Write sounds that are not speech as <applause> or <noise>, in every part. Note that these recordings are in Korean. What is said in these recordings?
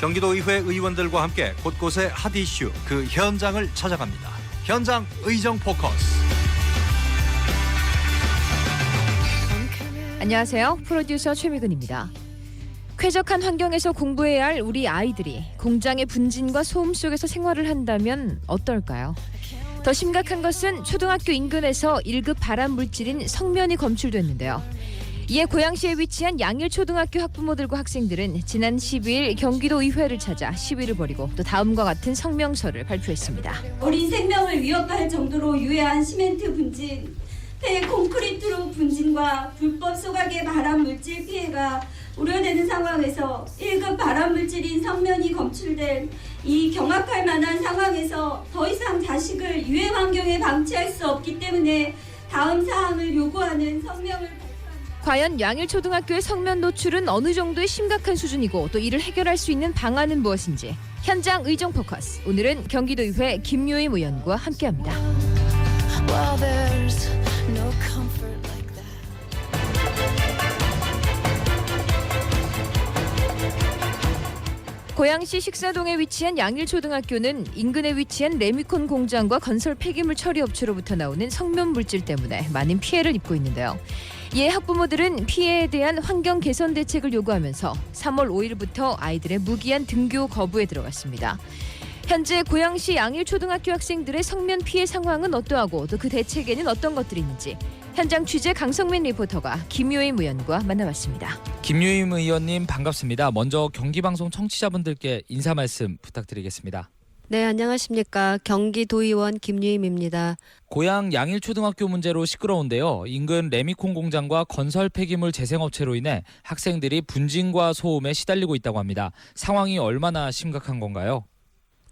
경기도의회 의원들과 함께 곳곳의 핫 이슈 그 현장을 찾아갑니다. 현장 의정 포커스. 안녕하세요. 프로듀서 최미근입니다. 쾌적한 환경에서 공부해야 할 우리 아이들이 공장의 분진과 소음 속에서 생활을 한다면 어떨까요? 더 심각한 것은 초등학교 인근에서 1급 발암 물질인 성면이 검출됐는데요. 이에 고양시에 위치한 양일초등학교 학부모들과 학생들은 지난 12일 경기도 의회를 찾아 시위를 벌이고 또 다음과 같은 성명서를 발표했습니다. 어린 생명을 위협할 정도로 유해한 시멘트 분진, 폐 콘크리트로 분진과 불법 소각의 발암 물질 피해가 우려되는 상황에서 1급 발암 물질인 성면이 검출된 이 경악할 만한 상황에서 더 이상 자식을 유해 환경에 방치할 수 없기 때문에 다음 사항을 요구하는 성명을 과연 양일초등학교의 성면 노출은 어느 정도의 심각한 수준이고 또 이를 해결할 수 있는 방안은 무엇인지 현장 의정 포커스 오늘은 경기도의회 김요임 의원과 함께합니다. 고양시 식사동에 위치한 양일초등학교는 인근에 위치한 레미콘 공장과 건설 폐기물 처리 업체로부터 나오는 성면 물질 때문에 많은 피해를 입고 있는데요. 이에 학부모들은 피해에 대한 환경 개선 대책을 요구하면서 3월 5일부터 아이들의 무기한 등교 거부에 들어갔습니다. 현재 고양시 양일초등학교 학생들의 성면 피해 상황은 어떠하고 또 그 대책에는 어떤 것들이 있는지 현장 취재 강성민 리포터가 김요임 의원과 만나봤습니다. 김유임 의원님 반갑습니다. 먼저 경기방송 청취자분들께 인사 말씀 부탁드리겠습니다. 네, 안녕하십니까. 경기도의원 김유임입니다. 고양 양일초등학교 문제로 시끄러운데요. 인근 레미콘 공장과 건설 폐기물 재생업체로 인해 학생들이 분진과 소음에 시달리고 있다고 합니다. 상황이 얼마나 심각한 건가요?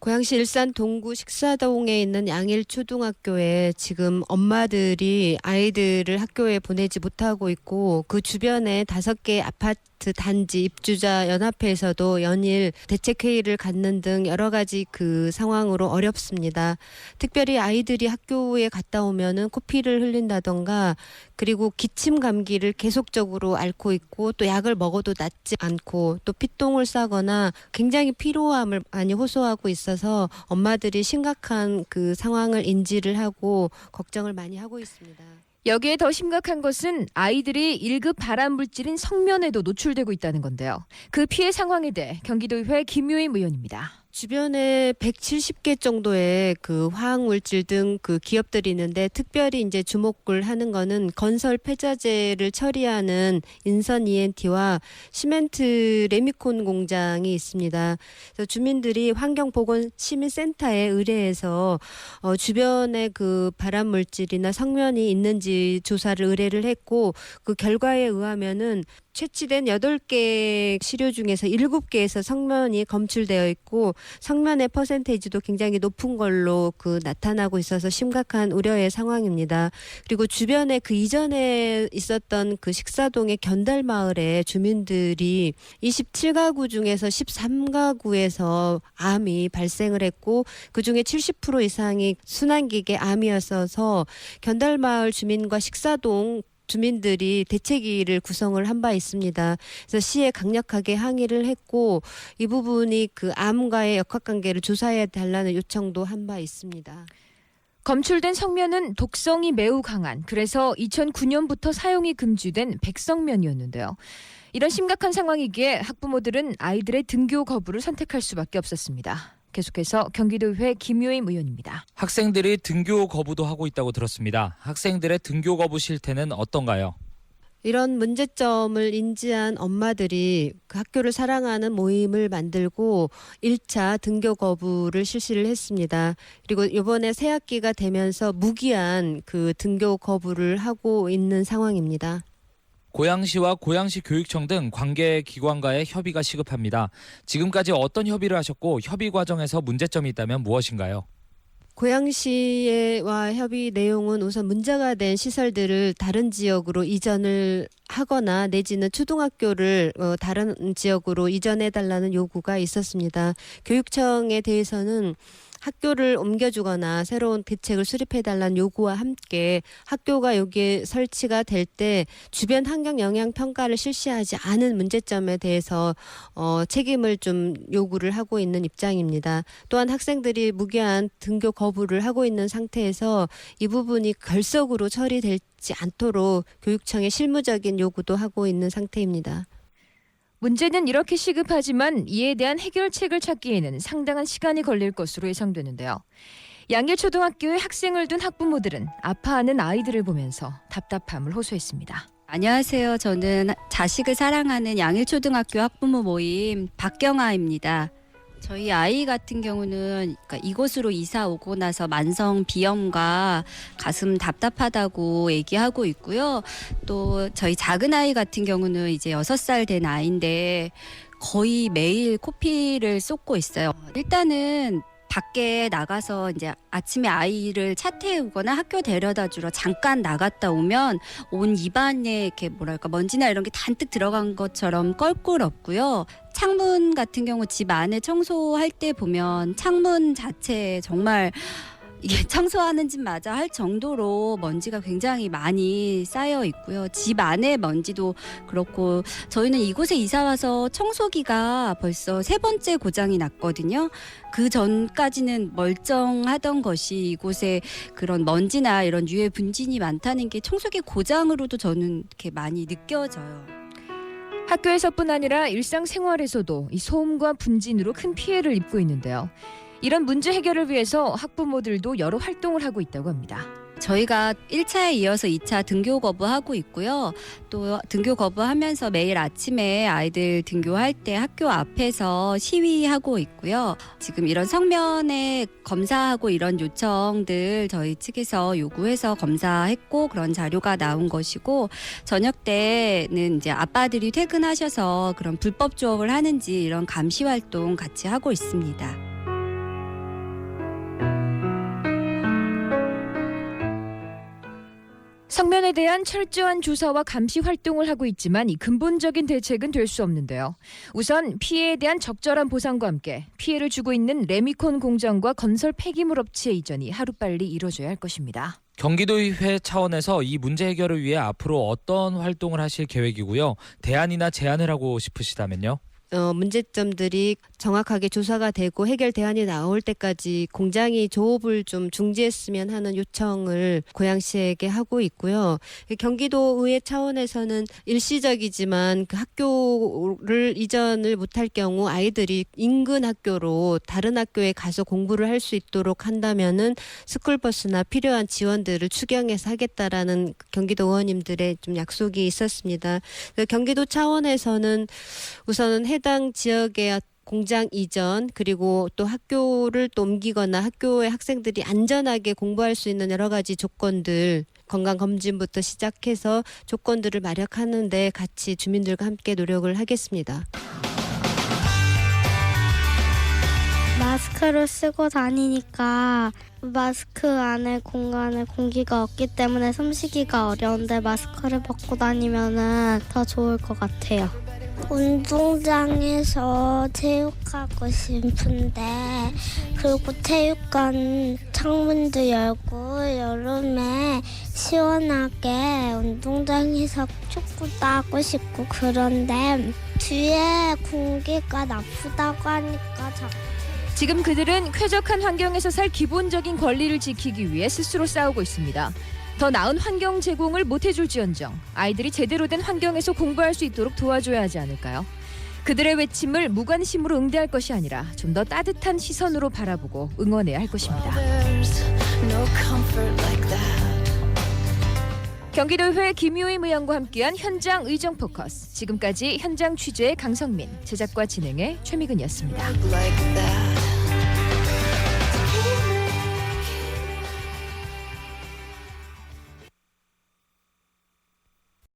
고양시 일산 동구 식사동에 있는 양일 초등학교에 지금 엄마들이 아이들을 학교에 보내지 못하고 있고 그 주변에 다섯 개 아파트 단지 입주자 연합회에서도 연일 대책 회의를 갖는 등 여러 가지 그 상황으로 어렵습니다. 특별히 아이들이 학교에 갔다 오면은 코피를 흘린다던가 그리고 기침 감기를 계속적으로 앓고 있고 또 약을 먹어도 낫지 않고 또 피똥을 싸거나 굉장히 피로함을 많이 호소하고 있어서 엄마들이 심각한 그 상황을 인지를 하고 걱정을 많이 하고 있습니다. 여기에 더 심각한 것은 아이들이 1급 발암 물질인 성면에도 노출되고 있다는 건데요. 그 피해 상황에 대해 경기도의회 김효임 의원입니다. 주변에 170개 정도의 그 화학 물질 등 그 기업들이 있는데 특별히 이제 주목을 하는 거는 건설 폐자재를 처리하는 인선 ENT와 시멘트 레미콘 공장이 있습니다. 그래서 주민들이 환경보건 시민센터에 의뢰해서 어 주변에 그 발암 물질이나 성면이 있는지 조사를 의뢰를 했고 그 결과에 의하면은 채취된 8개 시료 중에서 7개에서 성면이 검출되어 있고 성면의 퍼센테이지도 굉장히 높은 걸로 그 나타나고 있어서 심각한 우려의 상황입니다. 그리고 주변에 그 이전에 있었던 그 식사동의 견달 마을에 주민들이 27가구 중에서 13가구에서 암이 발생을 했고 그 중에 70% 이상이 순환기계 암이었어서 견달 마을 주민과 식사동 주민들이 대책위를 구성을 한 바 있습니다. 그래서 시에 강력하게 항의를 했고 이 부분이 그 암과의 역학관계를 조사해 달라는 요청도 한 바 있습니다. 검출된 성면은 독성이 매우 강한 그래서 2009년부터 사용이 금지된 백성면이었는데요. 이런 심각한 상황이기에 학부모들은 아이들의 등교 거부를 선택할 수밖에 없었습니다. 계속해서 경기도의회 김효임 의원입니다. 학생들이 등교 거부도 하고 있다고 들었습니다. 학생들의 등교 거부 실태는 어떤가요? 이런 문제점을 인지한 엄마들이 그 학교를 사랑하는 모임을 만들고 1차 등교 거부를 실시를 했습니다. 그리고 이번에 새 학기가 되면서 무기한 그 등교 거부를 하고 있는 상황입니다. 고양시와 고양시 교육청 등 관계 기관과의 협의가 시급합니다. 지금까지 어떤 협의를 하셨고 협의 과정에서 문제점이 있다면 무엇인가요? 고양시와 협의 내용은 우선 문제가 된 시설들을 다른 지역으로 이전을 하거나 내지는 초등학교를 어, 다른 지역으로 이전해 달라는 요구가 있었습니다. 교육청에 대해서는 학교를 옮겨주거나 새로운 대책을 수립해달라는 요구와 함께 학교가 여기에 설치가 될 때 주변 환경 영향 평가를 실시하지 않은 문제점에 대해서 어, 책임을 좀 요구를 하고 있는 입장입니다. 또한 학생들이 무기한 등교 거부를 하고 있는 상태에서 이 부분이 결석으로 처리되지 않도록 교육청에 실무적인 요구도 하고 있는 상태입니다. 문제는 이렇게 시급하지만 이에 대한 해결책을 찾기에는 상당한 시간이 걸릴 것으로 예상되는데요. 양일초등학교에 학생을 둔 학부모들은 아파하는 아이들을 보면서 답답함을 호소했습니다. 안녕하세요. 저는 자식을 사랑하는 양일초등학교 학부모 모임 박경아입니다. 저희 아이 같은 경우는 그러니까 이곳으로 이사 오고 나서 만성 비염과 가슴 답답하다고 얘기하고 있고요. 또 저희 작은 아이 같은 경우는 이제 여섯 살 된 아이인데 거의 매일 코피를 쏟고 있어요. 일단은 밖에 나가서 이제 아침에 아이를 차 태우거나 학교 데려다 주러 잠깐 나갔다 오면 온 입안에 이렇게 뭐랄까 먼지나 이런 게 잔뜩 들어간 것처럼 껄끄럽고요. 창문 같은 경우 집 안에 청소할 때 보면 창문 자체에 정말 이게 <laughs> 청소하는 집 맞아 할 정도로 먼지가 굉장히 많이 쌓여 있고요. 집 안에 먼지도 그렇고 저희는 이곳에 이사 와서 청소기가 벌써 세 번째 고장이 났거든요. 그 전까지는 멀쩡하던 것이 이곳에 그런 먼지나 이런 유해 분진이 많다는 게 청소기 고장으로도 저는 이렇게 많이 느껴져요. 학교에서뿐 아니라 일상생활에서도 이 소음과 분진으로 큰 피해를 입고 있는데요. 이런 문제 해결을 위해서 학부모들도 여러 활동을 하고 있다고 합니다. 저희가 1차에 이어서 2차 등교 거부하고 있고요. 또 등교 거부하면서 매일 아침에 아이들 등교할 때 학교 앞에서 시위하고 있고요. 지금 이런 성면에 검사하고 이런 요청들 저희 측에서 요구해서 검사했고 그런 자료가 나온 것이고 저녁 때는 이제 아빠들이 퇴근하셔서 그런 불법 조업을 하는지 이런 감시 활동 같이 하고 있습니다. 성면에 대한 철저한 조사와 감시 활동을 하고 있지만 이 근본적인 대책은 될 수 없는데요. 우선 피해에 대한 적절한 보상과 함께 피해를 주고 있는 레미콘 공장과 건설 폐기물 업체 이전이 하루빨리 이뤄져야 할 것입니다. 경기도의회 차원에서 이 문제 해결을 위해 앞으로 어떤 활동을 하실 계획이고요. 대안이나 제안을 하고 싶으시다면요. 어, 문제점들이 정확하게 조사가 되고 해결 대안이 나올 때까지 공장이 조업을 좀 중지했으면 하는 요청을 고양시에게 하고 있고요. 경기도 의회 차원에서는 일시적이지만 그 학교를 이전을 못할 경우 아이들이 인근 학교로 다른 학교에 가서 공부를 할 수 있도록 한다면은 스쿨버스나 필요한 지원들을 추경해서 하겠다라는 경기도 의원님들의 좀 약속이 있었습니다. 그 경기도 차원에서는 우선은 해당 지역의 공장 이전 그리고 또 학교를 또 옮기거나 학교의 학생들이 안전하게 공부할 수 있는 여러 가지 조건들 건강 검진부터 시작해서 조건들을 마련하는데 같이 주민들과 함께 노력을 하겠습니다. 마스크를 쓰고 다니니까 마스크 안에 공간에 공기가 없기 때문에 숨쉬기가 어려운데 마스크를 벗고 다니면은 더 좋을 것 같아요. 운동장에서 체육하고 싶은데 그리고 체육관 창문도 열고 여름에 시원하게 운동장에서 축구도 하고 싶고 그런데 뒤에 공기가 나쁘다고 하니까 자꾸 지금 그들은 쾌적한 환경에서 살 기본적인 권리를 지키기 위해 스스로 싸우고 있습니다. 더 나은 환경 제공을 못 해줄지언정 아이들이 제대로 된 환경에서 공부할 수 있도록 도와줘야 하지 않을까요? 그들의 외침을 무관심으로 응대할 것이 아니라 좀 더 따뜻한 시선으로 바라보고 응원해야 할 것입니다. 경기도의회 김효임 의원과 함께한 현장 의정 포커스. 지금까지 현장 취재의 강성민, 제작과 진행의 최미근이었습니다.